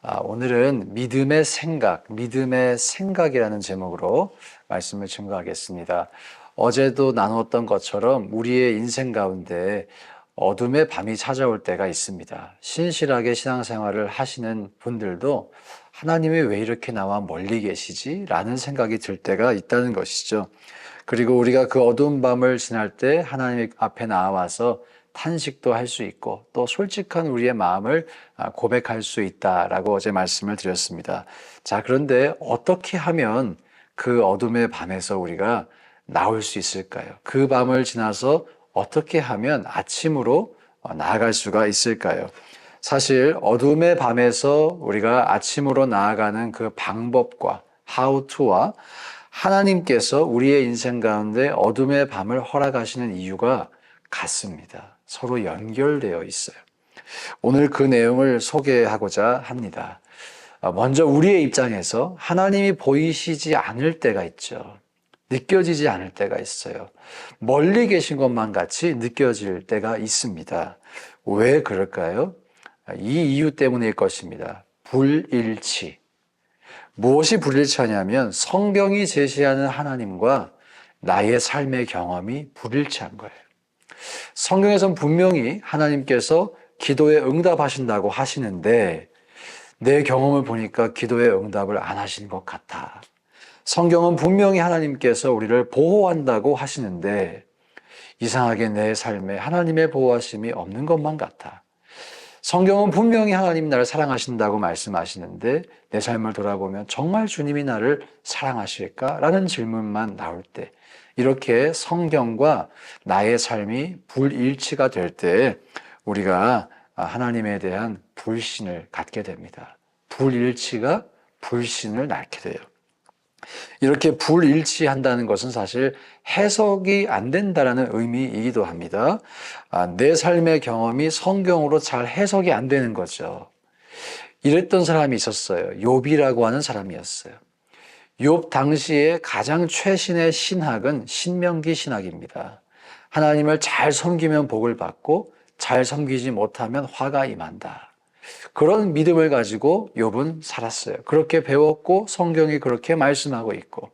아, 오늘은 믿음의 생각, 믿음의 생각이라는 제목으로 말씀을 증거하겠습니다. 어제도 나누었던 것처럼 우리의 인생 가운데 어둠의 밤이 찾아올 때가 있습니다. 신실하게 신앙생활을 하시는 분들도 하나님이 왜 이렇게 나와 멀리 계시지? 라는 생각이 들 때가 있다는 것이죠. 그리고 우리가 그 어두운 밤을 지날 때 하나님 앞에 나와서 탄식도 할 수 있고 또 솔직한 우리의 마음을 아, 고백할 수 있다라고 어제 말씀을 드렸습니다. 자, 그런데 어떻게 하면 그 어둠의 밤에서 우리가 나올 수 있을까요? 그 밤을 지나서 어떻게 하면 아침으로 어, 나아갈 수가 있을까요? 사실 어둠의 밤에서 우리가 아침으로 나아가는 그 방법과 how to와 하나님께서 우리의 인생 가운데 어둠의 밤을 허락하시는 이유가 같습니다. 서로 연결되어 있어요. 오늘 그 내용을 소개하고자 합니다. 어, 먼저 우리의 입장에서 하나님이 보이시지 않을 때가 있죠. 느껴지지 않을 때가 있어요. 멀리 계신 것만 같이 느껴질 때가 있습니다. 왜 그럴까요? 이 이유 때문일 것입니다. 불일치. 무엇이 불일치하냐면 성경이 제시하는 하나님과 나의 삶의 경험이 불일치한 거예요. 성경에선 분명히 하나님께서 기도에 응답하신다고 하시는데 내 경험을 보니까 기도에 응답을 안 하신 것 같아. 성경은 분명히 하나님께서 우리를 보호한다고 하시는데 이상하게 내 삶에 하나님의 보호하심이 없는 것만 같아. 성경은 분명히 하나님 나를 사랑하신다고 말씀하시는데 내 삶을 돌아보면 정말 주님이 나를 사랑하실까? 라는 질문만 나올 때 이렇게 성경과 나의 삶이 불일치가 될 때 우리가 하나님에 대한 불신을 갖게 됩니다. 불일치가 불신을 낳게 돼요. 이렇게 불일치한다는 것은 사실 해석이 안 된다라는 의미이기도 합니다. 아, 내 삶의 경험이 성경으로 잘 해석이 안 되는 거죠. 이랬던 사람이 있었어요. 욥이라고 하는 사람이었어요. 욥 당시에 가장 최신의 신학은 신명기 신학입니다. 하나님을 잘 섬기면 복을 받고 잘 섬기지 못하면 화가 임한다. 그런 믿음을 가지고 욥은 살았어요. 그렇게 배웠고 성경이 그렇게 말씀하고 있고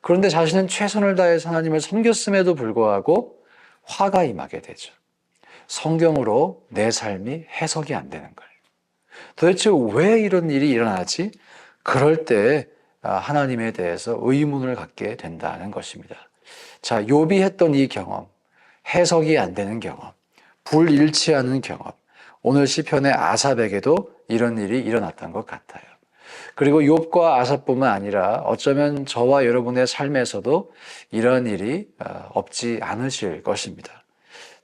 그런데 자신은 최선을 다해서 하나님을 섬겼음에도 불구하고 화가 임하게 되죠. 성경으로 내 삶이 해석이 안 되는 거예요. 도대체 왜 이런 일이 일어나지? 그럴 때 아, 하나님에 대해서 의문을 갖게 된다는 것입니다. 자, 욥이 했던 이 경험, 해석이 안 되는 경험, 불일치하는 경험. 오늘 시편의 아삽에게도 이런 일이 일어났던 것 같아요. 그리고 욥과 아삽뿐만 아니라 어쩌면 저와 여러분의 삶에서도 이런 일이 어, 없지 않으실 것입니다.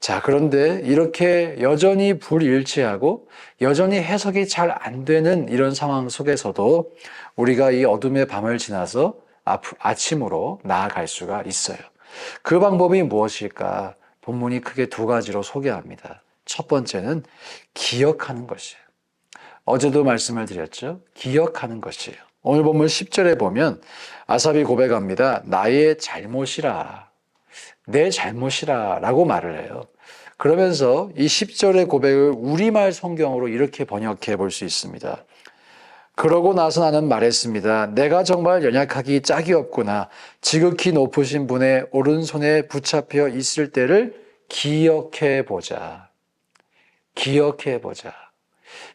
자, 그런데 이렇게 여전히 불일치하고 여전히 해석이 잘 안 되는 이런 상황 속에서도 우리가 이 어둠의 밤을 지나서 아침으로 나아갈 수가 있어요. 그 방법이 무엇일까? 본문이 크게 두 가지로 소개합니다. 첫 번째는 기억하는 것이에요. 어제도 말씀을 드렸죠. 기억하는 것이에요. 오늘 본문 10절에 보면 아삽이 고백합니다. 나의 잘못이라. 내 잘못이라 라고 말을 해요. 그러면서 이 10절의 고백을 우리말 성경으로 이렇게 번역해 볼 수 있습니다. 그러고 나서 나는 말했습니다. 내가 정말 연약하기 짝이 없구나. 지극히 높으신 분의 오른손에 붙잡혀 있을 때를 기억해 보자. 기억해 보자.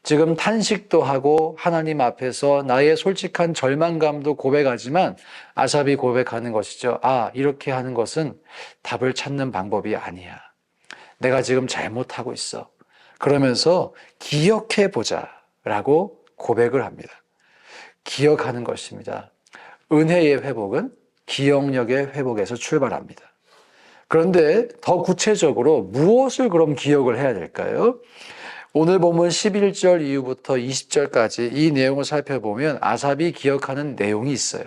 지금 탄식도 하고 하나님 앞에서 나의 솔직한 절망감도 고백하지만 아삽이 고백하는 것이죠. 아, 이렇게 하는 것은 답을 찾는 방법이 아니야. 내가 지금 잘못하고 있어. 그러면서 기억해 보자. 라고 고백을 합니다. 기억하는 것입니다. 은혜의 회복은 기억력의 회복에서 출발합니다. 그런데 더 구체적으로 무엇을 그럼 기억을 해야 될까요? 오늘 보면 11절 이후부터 20절까지 이 내용을 살펴보면 아삽이 기억하는 내용이 있어요.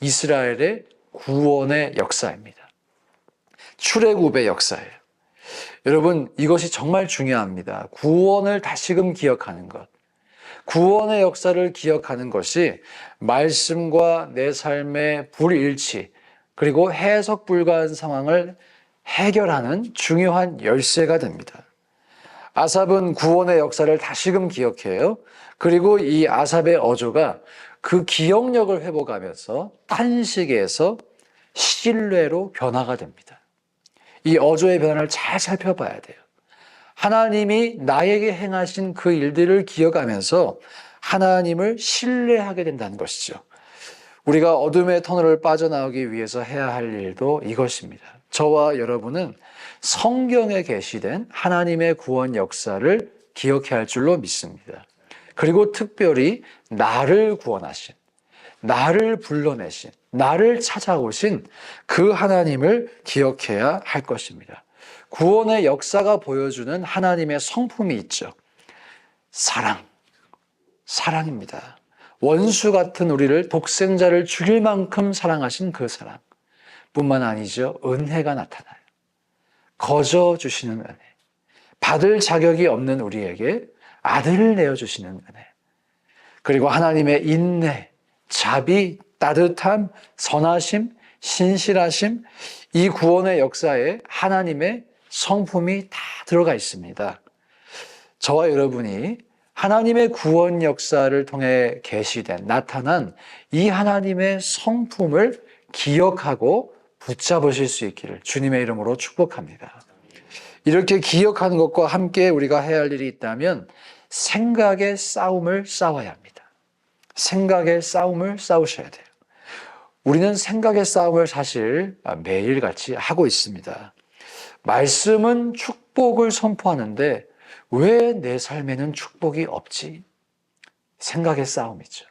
이스라엘의 구원의 역사입니다. 출애굽의 역사예요. 여러분 이것이 정말 중요합니다. 구원을 다시금 기억하는 것. 구원의 역사를 기억하는 것이 말씀과 내 삶의 불일치, 그리고 해석 불가한 상황을 해결하는 중요한 열쇠가 됩니다. 아삽은 구원의 역사를 다시금 기억해요. 그리고 이 아삽의 어조가 그 기억력을 회복하면서 탄식에서 신뢰로 변화가 됩니다. 이 어조의 변화를 잘 살펴봐야 돼요. 하나님이 나에게 행하신 그 일들을 기억하면서 하나님을 신뢰하게 된다는 것이죠. 우리가 어둠의 터널을 빠져나오기 위해서 해야 할 일도 이것입니다. 저와 여러분은 성경에 계시된 하나님의 구원 역사를 기억해야 할 줄로 믿습니다. 그리고 특별히 나를 구원하신, 나를 불러내신, 나를 찾아오신 그 하나님을 기억해야 할 것입니다. 구원의 역사가 보여주는 하나님의 성품이 있죠. 사랑, 사랑입니다. 원수 같은 우리를 독생자를 죽일 만큼 사랑하신 그 사랑. 뿐만 아니죠. 은혜가 나타나요. 거저 주시는 은혜. 받을 자격이 없는 우리에게 아들을 내어 주시는 은혜. 그리고 하나님의 인내, 자비, 따뜻함, 선하심, 신실하심, 이 구원의 역사에 하나님의 성품이 다 들어가 있습니다. 저와 여러분이 하나님의 구원 역사를 통해 계시된 나타난 이 하나님의 성품을 기억하고 붙잡으실 수 있기를 주님의 이름으로 축복합니다. 이렇게 기억하는 것과 함께 우리가 해야 할 일이 있다면 생각의 싸움을 싸워야 합니다. 생각의 싸움을 싸우셔야 돼요. 우리는 생각의 싸움을 사실 매일같이 하고 있습니다. 말씀은 축복을 선포하는데 왜 내 삶에는 축복이 없지? 생각의 싸움이죠.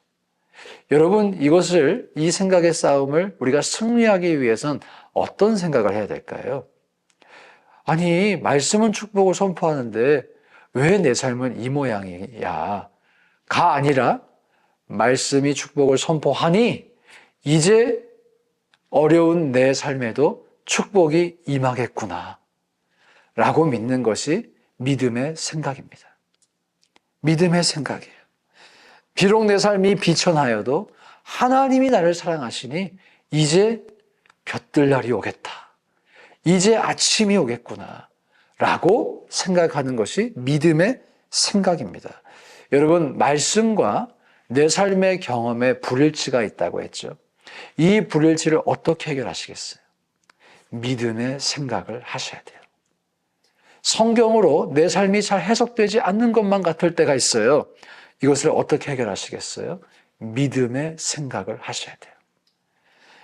여러분, 이것을, 이 생각의 싸움을 우리가 승리하기 위해선 어떤 생각을 해야 될까요? 아니, 말씀은 축복을 선포하는데 왜 내 삶은 이 모양이야? 가 아니라 말씀이 축복을 선포하니 이제 어려운 내 삶에도 축복이 임하겠구나. 라고 믿는 것이 믿음의 생각입니다. 믿음의 생각이에요. 비록 내 삶이 비천하여도 하나님이 나를 사랑하시니 이제 볕들 날이 오겠다. 이제 아침이 오겠구나. 라고 생각하는 것이 믿음의 생각입니다. 여러분, 말씀과 내 삶의 경험에 불일치가 있다고 했죠. 이 불일치를 어떻게 해결하시겠어요? 믿음의 생각을 하셔야 돼요. 성경으로 내 삶이 잘 해석되지 않는 것만 같을 때가 있어요. 이것을 어떻게 해결하시겠어요? 믿음의 생각을 하셔야 돼요.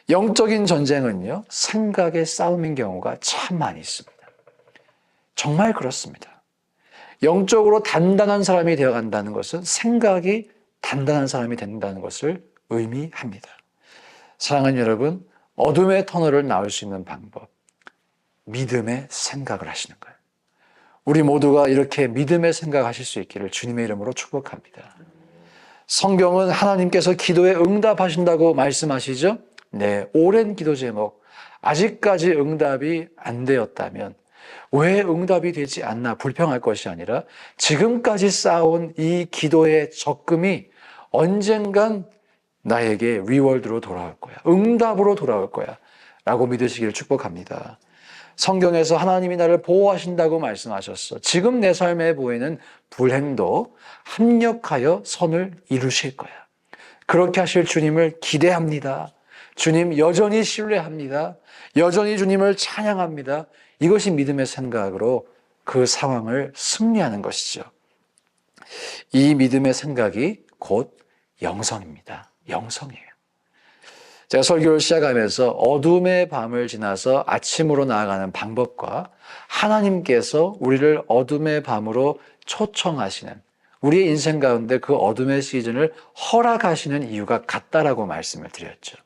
영적인 전쟁은요, 생각의 싸움인 경우가 참 많이 있습니다. 정말 그렇습니다. 영적으로 단단한 사람이 되어 간다는 것은 생각이 단단한 사람이 된다는 것을 의미합니다. 사랑하는 여러분, 어둠의 터널을 나올 수 있는 방법, 믿음의 생각을 하시는 거예요. 우리 모두가 이렇게 믿음의 생각하실 수 있기를 주님의 이름으로 축복합니다. 성경은 하나님께서 기도에 응답하신다고 말씀하시죠? 네, 오랜 기도 제목. 아직까지 응답이 안 되었다면 왜 응답이 되지 않나 불평할 것이 아니라 지금까지 쌓아온 이 기도의 적금이 언젠간 나에게 리월드로 돌아올 거야. 응답으로 돌아올 거야. 라고 믿으시기를 축복합니다. 성경에서 하나님이 나를 보호하신다고 말씀하셨어. 지금 내 삶에 보이는 불행도 합력하여 선을 이루실 거야. 그렇게 하실 주님을 기대합니다. 주님 여전히 신뢰합니다. 여전히 주님을 찬양합니다. 이것이 믿음의 생각으로 그 상황을 승리하는 것이죠. 이 믿음의 생각이 곧 영성입니다. 영성이에요. 제가 설교를 시작하면서 어둠의 밤을 지나서 아침으로 나아가는 방법과 하나님께서 우리를 어둠의 밤으로 초청하시는 우리의 인생 가운데 그 어둠의 시즌을 허락하시는 이유가 같다라고 말씀을 드렸죠.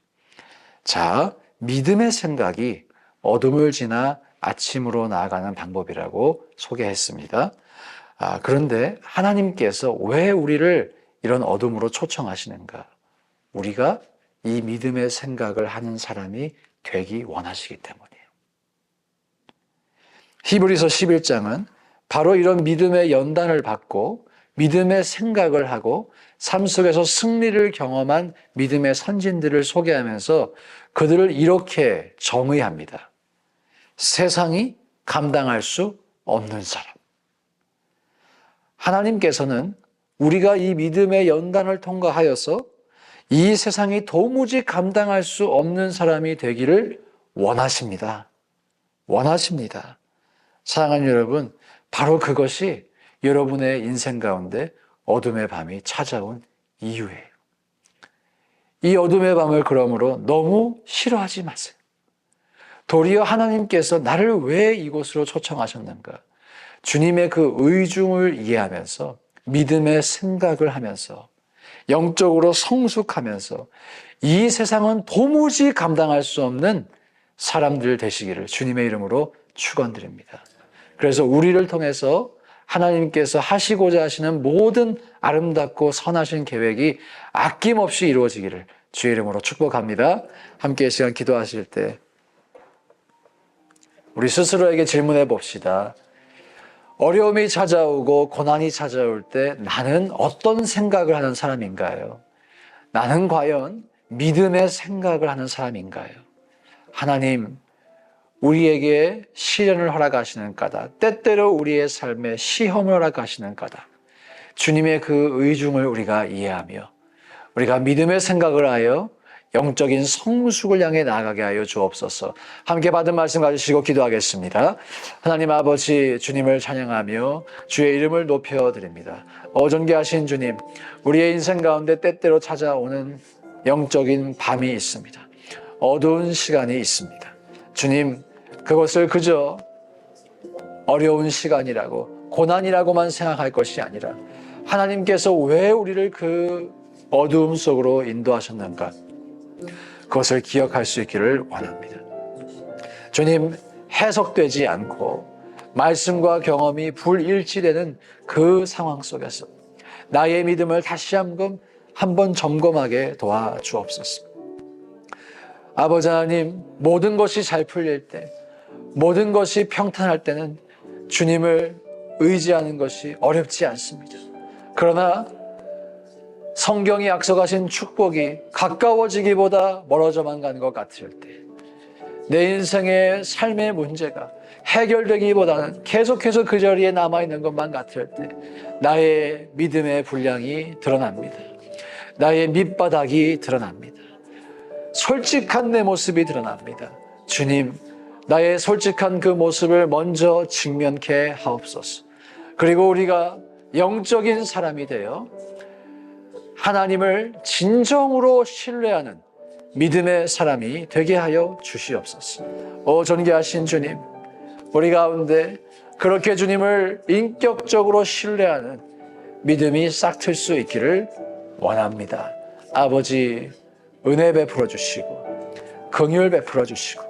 자, 믿음의 생각이 어둠을 지나 아침으로 나아가는 방법이라고 소개했습니다. 아, 그런데 하나님께서 왜 우리를 이런 어둠으로 초청하시는가? 우리가 이 믿음의 생각을 하는 사람이 되기 원하시기 때문이에요. 히브리서 11장은 바로 이런 믿음의 연단을 받고 믿음의 생각을 하고 삶 속에서 승리를 경험한 믿음의 선진들을 소개하면서 그들을 이렇게 정의합니다. 세상이 감당할 수 없는 사람. 하나님께서는 우리가 이 믿음의 연단을 통과하여서 이 세상이 도무지 감당할 수 없는 사람이 되기를 원하십니다. 원하십니다. 사랑하는 여러분, 바로 그것이 여러분의 인생 가운데 어둠의 밤이 찾아온 이유예요. 이 어둠의 밤을 그러므로 너무 싫어하지 마세요. 도리어 하나님께서 나를 왜 이곳으로 초청하셨는가? 주님의 그 의중을 이해하면서 믿음의 생각을 하면서 영적으로 성숙하면서 이 세상은 도무지 감당할 수 없는 사람들 되시기를 주님의 이름으로 축원드립니다. 그래서 우리를 통해서 하나님께서 하시고자 하시는 모든 아름답고 선하신 계획이 아낌없이 이루어지기를 주의 이름으로 축복합니다. 함께 이 시간 기도하실 때 우리 스스로에게 질문해 봅시다. 어려움이 찾아오고 고난이 찾아올 때 나는 어떤 생각을 하는 사람인가요? 나는 과연 믿음의 생각을 하는 사람인가요? 하나님, 우리에게 시련을 허락하시는 까닭, 때때로 우리의 삶에 시험을 허락하시는 까닭, 주님의 그 의중을 우리가 이해하며 우리가 믿음의 생각을 하여 영적인 성숙을 향해 나아가게 하여 주옵소서. 함께 받은 말씀 가지시고 기도하겠습니다. 하나님 아버지 주님을 찬양하며 주의 이름을 높여 드립니다. 어존귀하신 주님, 우리의 인생 가운데 때때로 찾아오는 영적인 밤이 있습니다. 어두운 시간이 있습니다. 주님, 그것을 그저 어려운 시간이라고 고난이라고만 생각할 것이 아니라 하나님께서 왜 우리를 그 어두움 속으로 인도하셨는가? 그것을 기억할 수 있기를 원합니다. 주님, 해석되지 않고 말씀과 경험이 불일치되는 그 상황 속에서 나의 믿음을 다시 한번 한번 점검하게 도와주옵소서. 아버지 하나님, 모든 것이 잘 풀릴 때, 모든 것이 평탄할 때는 주님을 의지하는 것이 어렵지 않습니다. 그러나 성경이 약속하신 축복이 가까워지기보다 멀어져만 가는 것 같을 때, 내 인생의 삶의 문제가 해결되기보다는 계속해서 그 자리에 남아있는 것만 같을 때, 나의 믿음의 분량이 드러납니다. 나의 밑바닥이 드러납니다. 솔직한 내 모습이 드러납니다. 주님, 나의 솔직한 그 모습을 먼저 직면케 하옵소서. 그리고 우리가 영적인 사람이 되어 하나님을 진정으로 신뢰하는 믿음의 사람이 되게 하여 주시옵소서. 오 존귀하신 주님, 우리 가운데 그렇게 주님을 인격적으로 신뢰하는 믿음이 싹틀 수 있기를 원합니다. 아버지 은혜 베풀어 주시고 긍휼 베풀어 주시고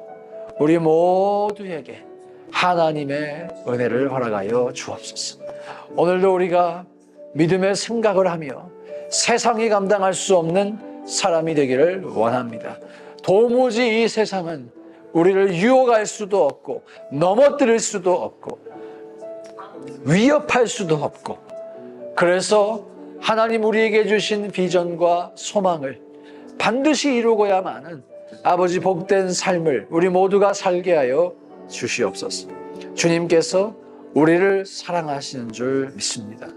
우리 모두에게 하나님의 은혜를 허락하여 주옵소서. 오늘도 우리가 믿음의 생각을 하며 세상이 감당할 수 없는 사람이 되기를 원합니다. 도무지 이 세상은 우리를 유혹할 수도 없고 넘어뜨릴 수도 없고 위협할 수도 없고 그래서 하나님 우리에게 주신 비전과 소망을 반드시 이루고야만은 아버지 복된 삶을 우리 모두가 살게 하여 주시옵소서. 주님께서 우리를 사랑하시는 줄 믿습니다.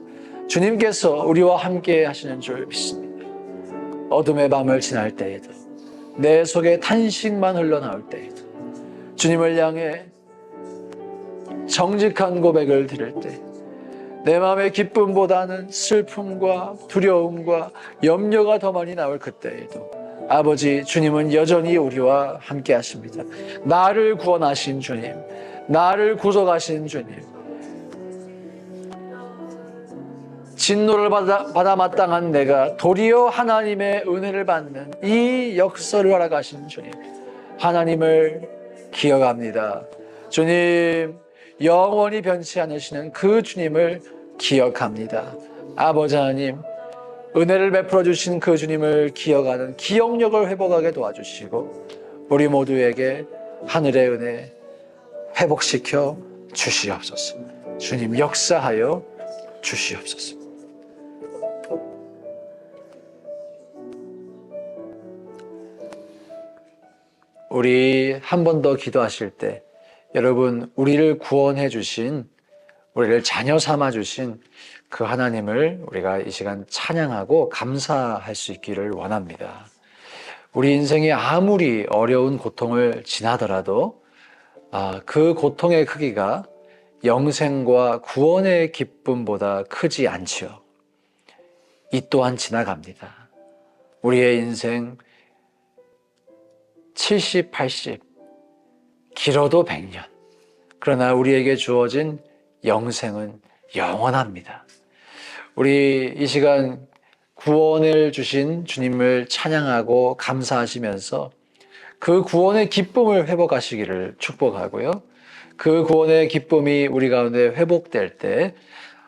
주님께서 우리와 함께 하시는 줄 믿습니다. 어둠의 밤을 지날 때에도 내 속에 탄식만 흘러나올 때에도 주님을 향해 정직한 고백을 드릴 때 내 마음의 기쁨보다는 슬픔과 두려움과 염려가 더 많이 나올 그때에도 아버지 주님은 여전히 우리와 함께 하십니다. 나를 구원하신 주님, 나를 구속하신 주님, 진노를 받아, 받아 마땅한 내가 도리어 하나님의 은혜를 받는 이 역설을 허락하신 주님, 하나님을 기억합니다. 주님, 영원히 변치 않으시는 그 주님을 기억합니다. 아버지 하나님, 은혜를 베풀어 주신 그 주님을 기억하는 기억력을 회복하게 도와주시고, 우리 모두에게 하늘의 은혜 회복시켜 주시옵소서. 주님 역사하여 주시옵소서. 우리 한 번 더 기도하실 때 여러분 우리를 구원해 주신 우리를 자녀 삼아 주신 그 하나님을 우리가 이 시간 찬양하고 감사할 수 있기를 원합니다. 우리 인생이 아무리 어려운 고통을 지나더라도 아, 그 고통의 크기가 영생과 구원의 기쁨보다 크지 않지요. 이 또한 지나갑니다. 우리의 인생 70, 80, 길어도 100년. 그러나 우리에게 주어진 영생은 영원합니다. 우리 이 시간 구원을 주신 주님을 찬양하고 감사하시면서 그 구원의 기쁨을 회복하시기를 축복하고요. 그 구원의 기쁨이 우리 가운데 회복될 때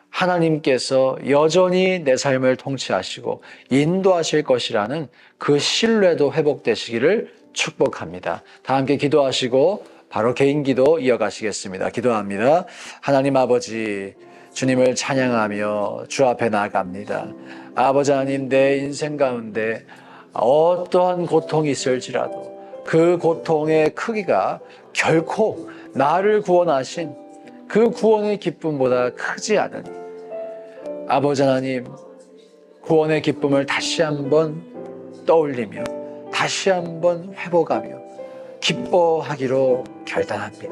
하나님께서 여전히 내 삶을 통치하시고 인도하실 것이라는 그 신뢰도 회복되시기를 축복합니다. 다 함께 기도하시고 바로 개인 기도 이어가시겠습니다. 기도합니다. 하나님 아버지, 주님을 찬양하며 주 앞에 나아갑니다. 아버지 하나님, 내 인생 가운데 어떠한 고통이 있을지라도 그 고통의 크기가 결코 나를 구원하신 그 구원의 기쁨보다 크지 않으니 아버지 하나님 구원의 기쁨을 다시 한번 떠올리며 다시 한번 회복하며 기뻐하기로 결단합니다.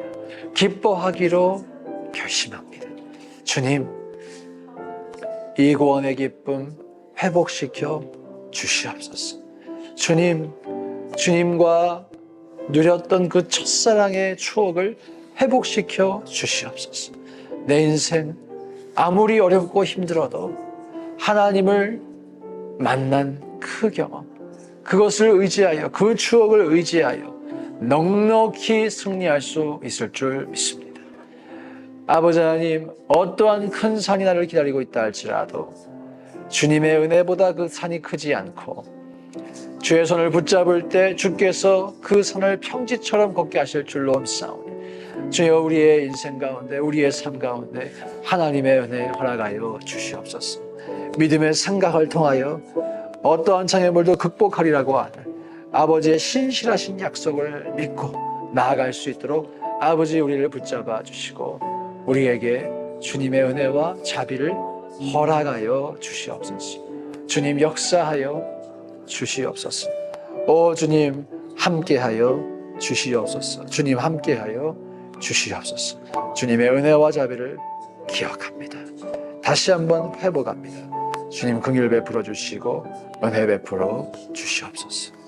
기뻐하기로 결심합니다. 주님, 이 구원의 기쁨 회복시켜 주시옵소서. 주님, 주님과 누렸던 그 첫사랑의 추억을 회복시켜 주시옵소서. 내 인생 아무리 어렵고 힘들어도 하나님을 만난 그 경험, 그것을 의지하여, 그 추억을 의지하여 넉넉히 승리할 수 있을 줄 믿습니다. 아버지 하나님, 어떠한 큰 산이 나를 기다리고 있다 할지라도 주님의 은혜보다 그 산이 크지 않고 주의 손을 붙잡을 때 주께서 그 산을 평지처럼 걷게 하실 줄로 믿사오니 주여 우리의 인생 가운데 우리의 삶 가운데 하나님의 은혜 허락하여 주시옵소서 믿음의 생각을 통하여 어떠한 장애물도 극복하리라고 하는 아버지의 신실하신 약속을 믿고 나아갈 수 있도록 아버지 우리를 붙잡아 주시고 우리에게 주님의 은혜와 자비를 허락하여 주시옵소서 주님 역사하여 주시옵소서. 오 주님 함께하여 주시옵소서. 주님 함께하여 주시옵소서. 주님의 은혜와 자비를 기억합니다. 다시 한번 회복합니다. 주님 긍휼 베풀어 주시고 은혜 베풀어 주시옵소서.